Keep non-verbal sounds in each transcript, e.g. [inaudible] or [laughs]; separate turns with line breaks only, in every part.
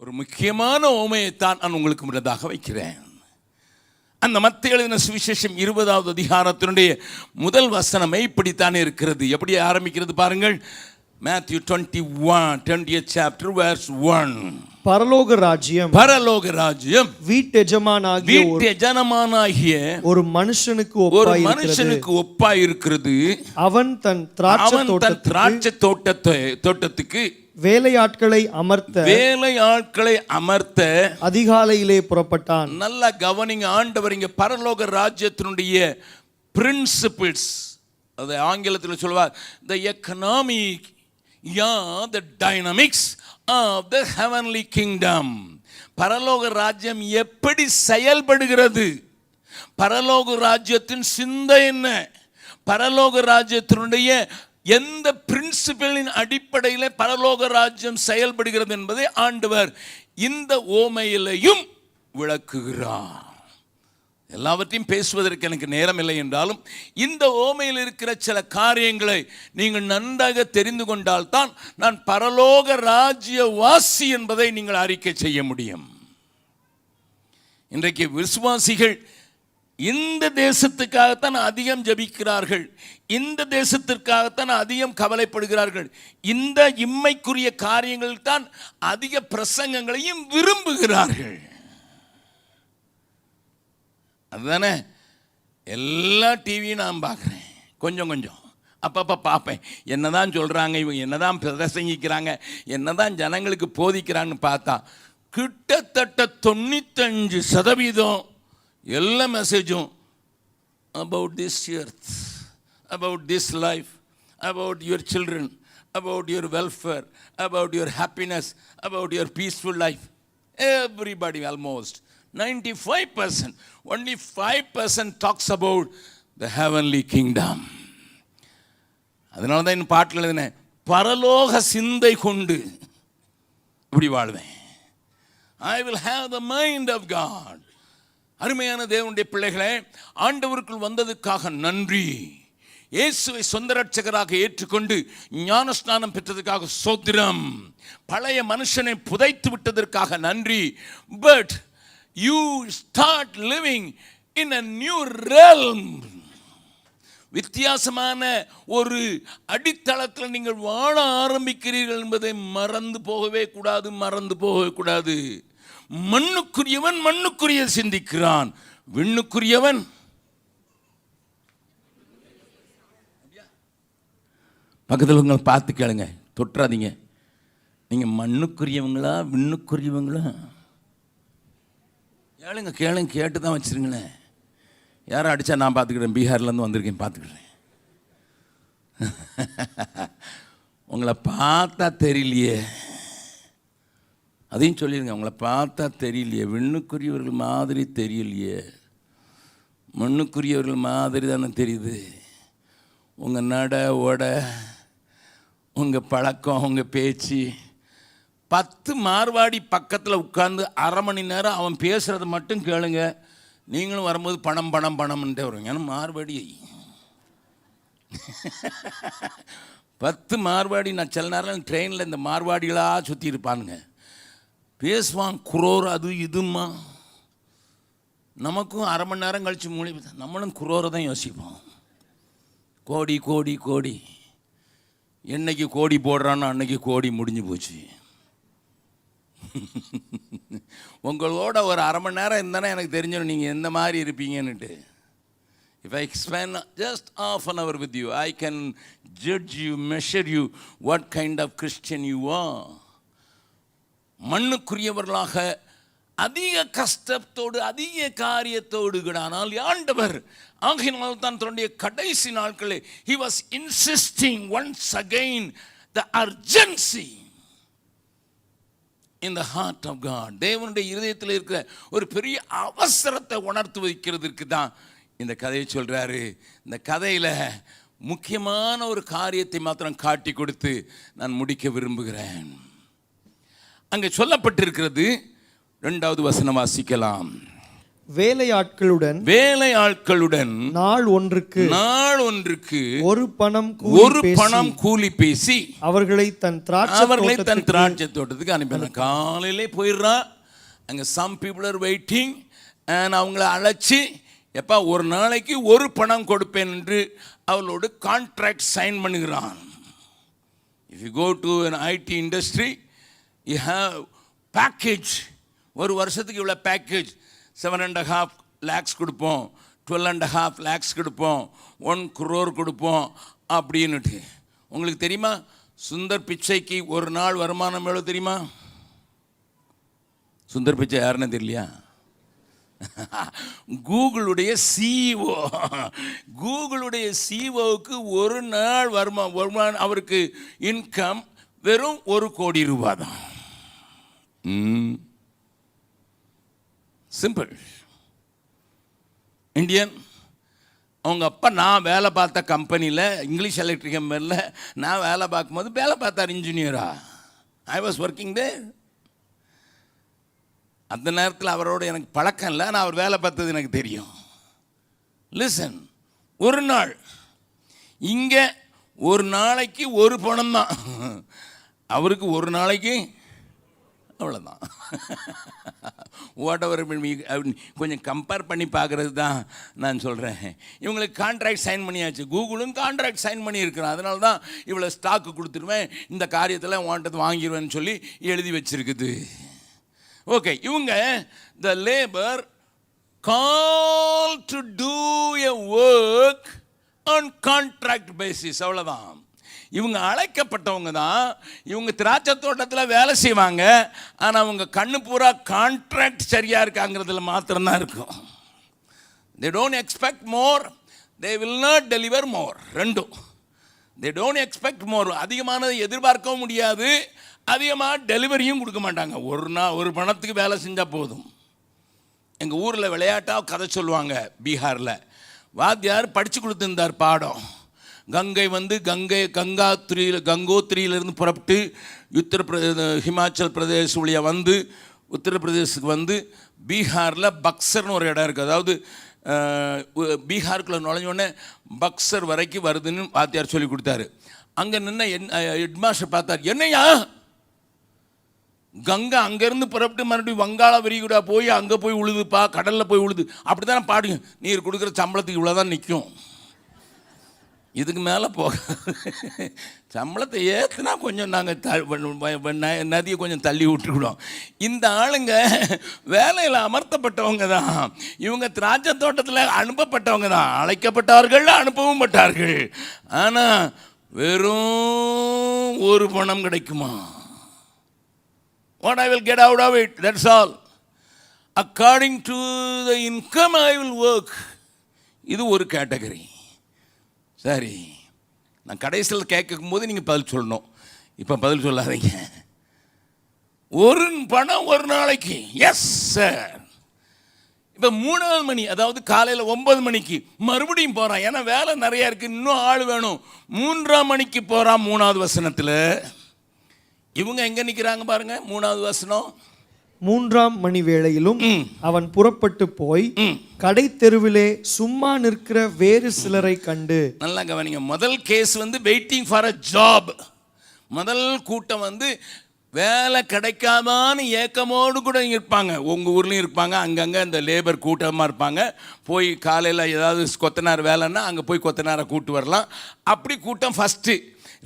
ஒரு முக்கியமான ஓமையைத்தான் நான் உங்களுக்கு முன்னதாக வைக்கிறேன். அந்த மத்திய எழுதின சுவிசேஷம் இருபதாவது அதிகாரத்தினுடைய முதல் வசனமே இப்படித்தான் இருக்கிறது. எப்படி ஆரம்பிக்கிறது பாருங்கள். Matthew twenty one twenty chapter verse one
பரலோக ராஜ்யம்
பரலோக ராஜ்யம்.
வீட்டெஜமானாகிய ஒரு-
வீட்டு ஜனமானாகிய
ஒரு மனுஷனுக்கு
ஒரு மனுஷனுக்கு ஒப்பாய் இருக்கிறது
அவன் தன் திராட்சை
தோட்டத்துக்கு
வேலையாட்களை அமர்த்த
வேலை ஆட்களை அமர்த்த
அதிகாலையிலே புறப்பட்டான்.
நல்லா கவனிங்க ஆண்டவர் இங்க பரலோக ராஜ்யத்தினுடைய பிரின்சிபிள்ஸ் அது ஆங்கிலத்தில் சொல்வார் the economic yeah the dynamics of the heavenly kingdom பரலோக ராஜ்யம் எப்படி செயல்படுகிறது? பரலோக ராஜ்யத்தின் சிந்தை என்ன? பரலோக ராஜ்யத்தினுடைய எந்த பிரின்சிபலின் அடிப்படையில் பரலோக ராஜ்யம் செயல்படுகிறது என்பதை ஆண்டவர் இந்த ஓமையிலையும் விளக்குகிறார். எல்லாவற்றையும் பேசுவதற்கு எனக்கு நேரம் இல்லை என்றாலும் இந்த ஓமையில் இருக்கிற சில காரியங்களை நீங்கள் நன்றாக தெரிந்து கொண்டால்தான் நான் பரலோக ராஜ்ய வாசி என்பதை நீங்கள் அறிக்கை செய்ய முடியும். இன்றைக்கு விசுவாசிகள் இந்த தேசத்துக்காகத்தான் அதிகம் ஜபிக்கிறார்கள். இந்த தேசத்திற்காகத்தான் அதிகம் கவலைப்படுகிறார்கள். இந்த இம்மைக்குரிய காரியங்கள் தான் அதிக பிரசங்கங்களையும் விரும்புகிறார்கள். அதுதானே? எல்லா டிவியும் நான் பார்க்குறேன். கொஞ்சம் கொஞ்சம். அப்பப்போ பார்ப்பேன். என்னதான் சொல்கிறாங்க இவங்க என்னதான் பிரசங்கிக்கிறாங்க என்னதான் ஜனங்களுக்கு போதிக்கிறாங்கன்னு பார்த்தா கிட்டத்தட்ட தொண்ணூத்தஞ்சு சதவீதம் எல்லா மெசேஜும் about this earth about this life about your children about your welfare about your happiness about your peaceful life everybody almost 95% only 5% talks about the heavenly kingdom அதனால தான் இந்த பாட்டில் எழுதினேன் பரலோக சிந்தை கொண்டு இப்படி வாழ்வேன். I will have the mind of God அருமையான தேவனுடைய பிள்ளைகளை ஆண்டவருக்குள் வந்ததுக்காக நன்றி. இயேசுவை சொந்த ரட்சகராக ஏற்றுக்கொண்டு ஞானஸ்நானம் பெற்றதுக்காக சோத்திரம். பழைய மனுஷனை புதைத்து விட்டதற்காக நன்றி. But you start living in a new realm. வித்தியாசமான ஒரு அடித்தளத்தில் நீங்கள் வாழ ஆரம்பிக்கிறீர்கள் என்பதை மறந்து போகவே கூடாது மறந்து போகவே கூடாது. மண்ணுக்குரியவன் மண்ணுக்குரிய சிந்திக்கிறான். விண்ணுக்குரியவன் பக்கத்தில் உங்களை பார்த்து கேளுங்க. தொட்டுறாதீங்க. நீங்கள் மண்ணுக்குரியவங்களா விண்ணுக்குரியவங்களா? கேளுங்க கேளுங்க கேட்டு தான் வச்சிருங்களேன். யாரும் அடித்தா நான் பார்த்துக்கிறேன். பீகார்லேருந்து வந்திருக்கேன் பார்த்துக்கிறேன். [laughs] உங்களை பார்த்தா தெரியலையே. அதையும் சொல்லிடுங்க உங்களை பார்த்தா தெரியலையே. விண்ணுக்குரியவர்கள் மாதிரி தெரியலையே. மண்ணுக்குரியவர்கள் மாதிரி தானே தெரியுது. உங்கள் நட ஓட உங்கள் பழக்கம் உங்கள் பேச்சு. பத்து மார்வாடி பக்கத்தில் உட்காந்து அரை மணி நேரம் அவன் பேசுகிறத மட்டும் கேளுங்க. நீங்களும் வரும்போது பணம் பணம் பணம்ன்ட்டே வருவீங்க. ஏன்னா மார்வாடி. பத்து மார்வாடி நான் சில நேரம் ட்ரெயினில் இந்த மார்வாடிகளாக சுற்றி இருப்பானுங்க. பேசுவான் குரோர் அது இதுமா நமக்கும் அரை மணி நேரம் கழித்து மூலி நம்மளும் குரோரை தான் யோசிப்போம். கோடி கோடி கோடி. என்னைக்கு கோடி போடுறான்னு அன்னைக்கு கோடி முடிஞ்சு போச்சு. உங்களோட ஒரு அரை மணி நேரம் இருந்தானே எனக்கு தெரிஞ்சிடும் நீங்கள் எந்த மாதிரி இருப்பீங்கன்னுட்டு. If I expend just half an hour with you I can judge you measure you what kind of Christian you are மண்ணுக்குரியவர்களாக அதிக கஷ்டத்தோடு அதிக காரியத்தோடு ஆனால் ஆண்டவர் ஆகினால் தான் தன்னுடைய கடைசி நாட்களே he was insisting once again the urgency in the heart of God தேவனுடைய இருதயத்தில் இருக்கிற ஒரு பெரிய அவசரத்தை உணர்த்து வைக்கிறதுக்கு தான் இந்த கதையை சொல்கிறாரு இந்த கதையில் முக்கியமான ஒரு காரியத்தை மாத்திரம் காட்டி கொடுத்து நான் முடிக்க விரும்புகிறேன். அங்கே சொல்லப்பட்டிருக்கிறது ரெண்டாவது வசனம் வாசிக்கலாம்.
வேலையாட்களுடன்
வேலை ஆட்களுடன்
நாள் ஒன்றுக்கு
நாள் ஒன்றுக்கு
ஒரு பணம்
ஒரு பணம் கூலி பேசி
அவர்களை தன் திராட்சை
அவர்களை தன் திராட்சை தோட்டத்துக்கு அனுப்பினான். காலையிலே போயிடுறான் அங்கே சம் பீப்புள் ஆர் வெயிட்டிங் அவங்கள அழைச்சி எப்பா ஒரு நாளைக்கு ஒரு பணம் கொடுப்பேன் என்று அவளோடு கான்ட்ராக்ட் சைன் பண்ணுகிறான். If you go to an IT industry you have package ஒரு வருஷத்துக்கு இவ்வளோ package seven and half lakhs கொடுப்போம். டுவெல் அண்ட் ஹாஃப் லேக்ஸ் கொடுப்போம். ஒன் குரோர் கொடுப்போம். அப்படின்னுட்டு. உங்களுக்கு தெரியுமா? சுந்தர் பிச்சைக்கு ஒரு நாள் வருமானம் எவ்வளோ தெரியுமா? சுந்தர் பிச்சை யாருன்னு தெரியலையா? கூகுளுடைய சிஇஓ கூகுளுடைய சிஇஓவுக்கு ஒரு நாள் வருமா வருமானம் அவருக்கு இன்கம் வெறும் ஒரு கோடி ரூபாய் தான் சிம்பிள் இந்தியன் அவங்க அப்பா நான் வேலை பார்த்த கம்பெனியில் இங்கிலீஷ் எலக்ட்ரிக் கம்பெனியில் நான் வேலை பார்க்கும்போது வேலை பார்த்தார் இன்ஜினியரா ஐ வாஸ் ஒர்க்கிங் டே அந்த நேரத்தில் அவரோட எனக்கு பழக்கம் இல்லை நான் அவர் வேலை பார்த்தது எனக்கு தெரியும். லிசன் ஒரு நாள் இங்கே ஒரு நாளைக்கு ஒரு பணம் தான். அவருக்கு ஒரு நாளைக்கு அவ்வளோதான் வாட் எவர் கொஞ்சம் கம்பேர் பண்ணி பார்க்குறது தான் நான் சொல்கிறேன் இவங்களுக்கு கான்ட்ராக்ட் சைன் பண்ணியாச்சு. கூகுளும் கான்ட்ராக்ட் சைன் பண்ணியிருக்கிறான். அதனால தான் இவ்வளோ ஸ்டாக்கு கொடுத்துருவேன். இந்த காரியத்தில் வாண்டது வாங்கிடுவேன்னு சொல்லி எழுதி வச்சிருக்குது. ஓகே இவங்க the labour call to do a work on contract basis அவ்வளோதான் இவங்க அழைக்கப்பட்டவங்க தான் இவங்க திராட்சை தோட்டத்தில் வேலை செய்வாங்க ஆனால் அவங்க கண்ணு பூரா கான்ட்ராக்ட் சரியாக இருக்காங்கிறதுல மாத்திரம்தான் இருக்கும். They don't expect more they will not deliver more ரெண்டும். தே டோன்ட் எக்ஸ்பெக்ட் மோர் அதிகமானதை எதிர்பார்க்கவும் முடியாது அதிகமாக டெலிவரியும் கொடுக்க மாட்டாங்க. ஒரு நாள் ஒரு பணத்துக்கு வேலை செஞ்சால் போதும். எங்கள் ஊரில் விளையாட்டாக கதை சொல்லுவாங்க பீகாரில். வாத்தியார் படித்து கொடுத்துருந்தார் பாடம். கங்கை வந்து கங்கை கங்காத்ரியில் கங்கோத்திரியிலிருந்து புறப்பட்டு உத்தரப்பிரதே ஹிமாச்சல் பிரதேஷ் வழியாக வந்து உத்தரப்பிரதேசத்துக்கு வந்து பீகாரில் பக்சர்னு ஒரு இடம் இருக்குது அதாவது பீகாருக்குள்ளே நுழைஞ்சோடனே பக்சர் வரைக்கும் வருதுன்னு வாத்தியார் சொல்லி கொடுத்தாரு. அங்கே நின்ன என் ஹெட்மாஸ்டர் பார்த்தார் என்னையா? கங்கை அங்கேருந்து புறப்பட்டு மறுபடியும் வங்காள விரிகுடா போய் அங்கே போய் உழுதுப்பா கடலில் போய் உழுது. அப்படி தானே பாடுங்க. நீர் கொடுக்குற சம்பளத்துக்கு இவ்வளோ தான் நிற்கும் இதுக்கு மேலே போக சம்பளத்தை ஏற்றுனா கொஞ்சம் நாங்கள் நதியை கொஞ்சம் தள்ளி விட்டுக்கிடுவோம் இந்த ஆளுங்க வேலையில் அமர்த்தப்பட்டவங்க தான். இவங்க திராட்சை தோட்டத்தில் அனுப்பப்பட்டவங்க தான். அழைக்கப்பட்டார்கள் அனுப்பவும் பட்டார்கள் ஆனால் வெறும் ஒரு பணம் கிடைக்குமா? What I will get out of it that's all according to the income I will work இது ஒரு கேட்டகரி. சரி. நான் கடைசியில் கேட்கும் போது நீங்கள் பதில் சொல்லணும். இப்போ பதில் சொல்லாதீங்க. ஒரு பணம் ஒரு நாளைக்கு. எஸ் சார் இப்போ மூணாவது மணி அதாவது காலையில் ஒன்பது மணிக்கு மறுபடியும் போகிறான் ஏன்னா வேலை நிறையா இருக்குது இன்னும் ஆள் வேணும். மூன்றாம் மணிக்கு போகிறான் மூணாவது வசனத்தில். இவங்க எங்கே நிற்கிறாங்க பாருங்கள் மூணாவது வசனம்.
மூன்றாம் மணி வேளையிலும். அவன் புறப்பட்டு போய். கடை தெருவிலே சும்மா நிற்கிற வேறு சிலரை கண்டு
நல்லா கவனிங்க. முதல் கேஸ் வந்து வெயிட்டிங் ஃபார் அ ஜாப் முதல் கூட்டம் வந்து வேலை கிடைக்காதான்னு ஏக்கமோடு கூட இருப்பாங்க. உங்கள் ஊர்லேயும் இருப்பாங்க. அங்கங்கே இந்த லேபர் கூட்டமாக இருப்பாங்க. போய் காலையில் ஏதாவது கொத்தனார் வேலைன்னா அங்கே போய் கொத்தனாரை கூட்டு வரலாம். அப்படி கூட்டம் ஃபஸ்ட்டு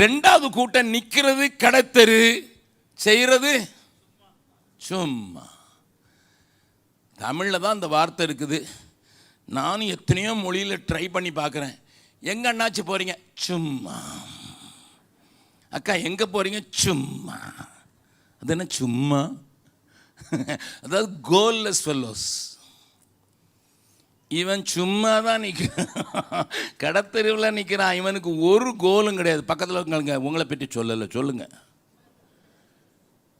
ரெண்டாவது கூட்டம் நிற்கிறது கடைத்தெரு. செய்கிறது சும்மா. தமிழில் தான் அந்த வார்த்தை இருக்குது. நானும் எத்தனையோ மொழியில் ட்ரை பண்ணி பார்க்குறேன் எங்கே அண்ணாச்சி போகிறீங்க சும்மா. அக்கா எங்கே போகிறீங்க சும்மா. அது என்ன சும்மா? அதாவது கோல்லெஸ் ஃபெல்லோஸ் இவன் சும்மா தான் நிற்கிறான் கடத்தெருவில் நிற்கிறான் இவனுக்கு ஒரு கோலும் கிடையாது. பக்கத்தில் உங்களை பற்றி சொல்லலை. சொல்லுங்கள்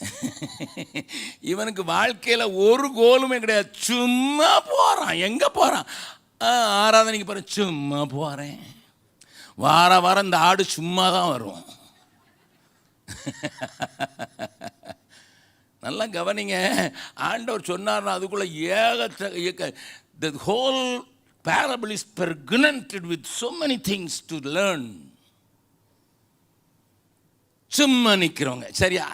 [laughs] இவனுக்கு வாழ்க்கையில் ஒரு கோலுமே கிடையாது. சும்மா போகிறான் எங்கே போகிறான் ஆராதனைக்கு போகிறேன் சும்மா போகிறேன் வார வாரம் இந்த ஆடு சும்மா தான் வரும். [laughs] நல்லா கவனிங்க. ஆண்டவர் சொன்னார்னா அதுக்குள்ளே ஏகத்த the whole parable is pregnant with so many things to learn சும்மா நிற்கிறவங்க சரியா?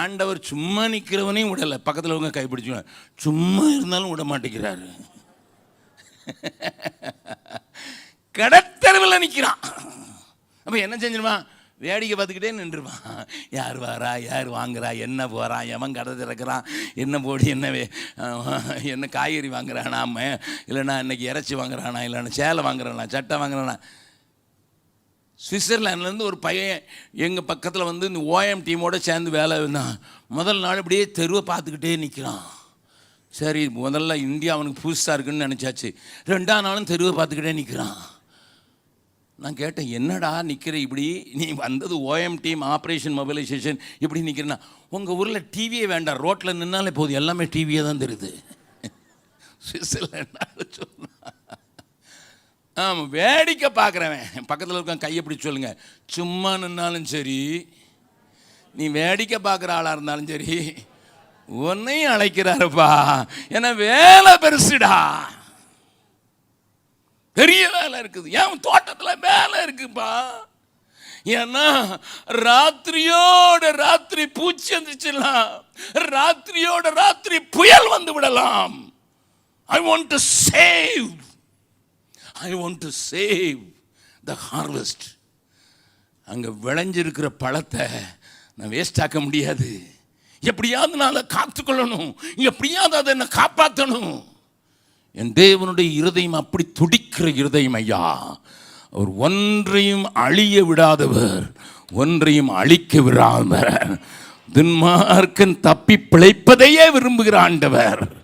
ஆண்டவர் சும்மா நிற்கிறவனையும் விடலை. பக்கத்தில் அவங்க கைப்பிடிச்சு சும்மா இருந்தாலும் விட மாட்டேங்கிறாரு. கடத்தெருவில் நிற்கிறான் அப்போ என்ன செஞ்சிருவான்? வேடிக்கை பார்த்துக்கிட்டே நின்றுருவான். யார் வாரா? யார் வாங்குறா? என்ன போகிறான் எவன் கடை திறக்கிறான்? என்ன போடி? என்னவே என்ன காய்கறி வாங்குறானா? ம- இல்லைன்னா இன்னைக்கு இறைச்சி வாங்குறானா? இல்லைன்னா சேலை வாங்குறானா? சட்டை வாங்குறானா? சுவிட்சர்லாண்ட்லேருந்து ஒரு பையன் எங்கள் பக்கத்தில் வந்து இந்த ஓஎம் டீமோட சேர்ந்து வேலை இருந்தான். முதல் நாள் இப்படியே தெருவை பார்த்துக்கிட்டே நிற்கிறான் சரி முதல்ல இந்தியா அவனுக்கு புதுசாக இருக்குன்னு நினச்சாச்சு. ரெண்டாம் நாளும் தெருவை பார்த்துக்கிட்டே நிற்கிறான் நான் கேட்டேன் என்னடா நிற்கிற இப்படி? நீ வந்தது ஓஎம் டீம் ஆப்ரேஷன் மொபைலைசேஷன் இப்படி நிற்கிறேன்னா உங்கள் ஊரில் டிவியே வேண்டாம் ரோட்டில் நின்னாலே போதும் எல்லாமே டிவியே தான் தெரியுது. [laughs] சுவிட்சர்லாண்டால சொன்னான் வேடிக்கை பார்க்குறவன். பக்கத்தில் இருக்க கையை பிடிச்சி சொல்லுங்க. சும்மா நின்னாலும் சரி நீ வேடிக்கை பார்க்குற ஆளாக இருந்தாலும் சரி உன்னையும் அழைக்கிறாருப்பா. ஏன்னா வேலை பெருசுடா. பெரிய வேலை இருக்குது. என் தோட்டத்தில் வேலை இருக்குப்பா. ஏன்னா ராத்திரியோட ராத்திரி பூச்சி வந்துச்சுலாம். ராத்திரியோட ராத்திரி புயல் வந்து விடலாம். I want to save I want to save the harvest அங்கே விளைஞ்சிருக்கிற பழத்தை நான் வேஸ்ட் ஆக்க முடியாது. எப்படியாவது நான் அதை காத்துக்கொள்ளணும். எப்படியாவது அதை என்னை காப்பாற்றணும் என் தேவனுடைய இருதயம் அப்படி துடிக்கிற இருதயம் ஐயா. அவர் ஒன்றையும் அழிய விடாதவர். ஒன்றையும் அழிக்க விடாதவர் துன்மார்க்கன் தப்பி பிழைப்பதையே விரும்புகிற ஆண்டவர்.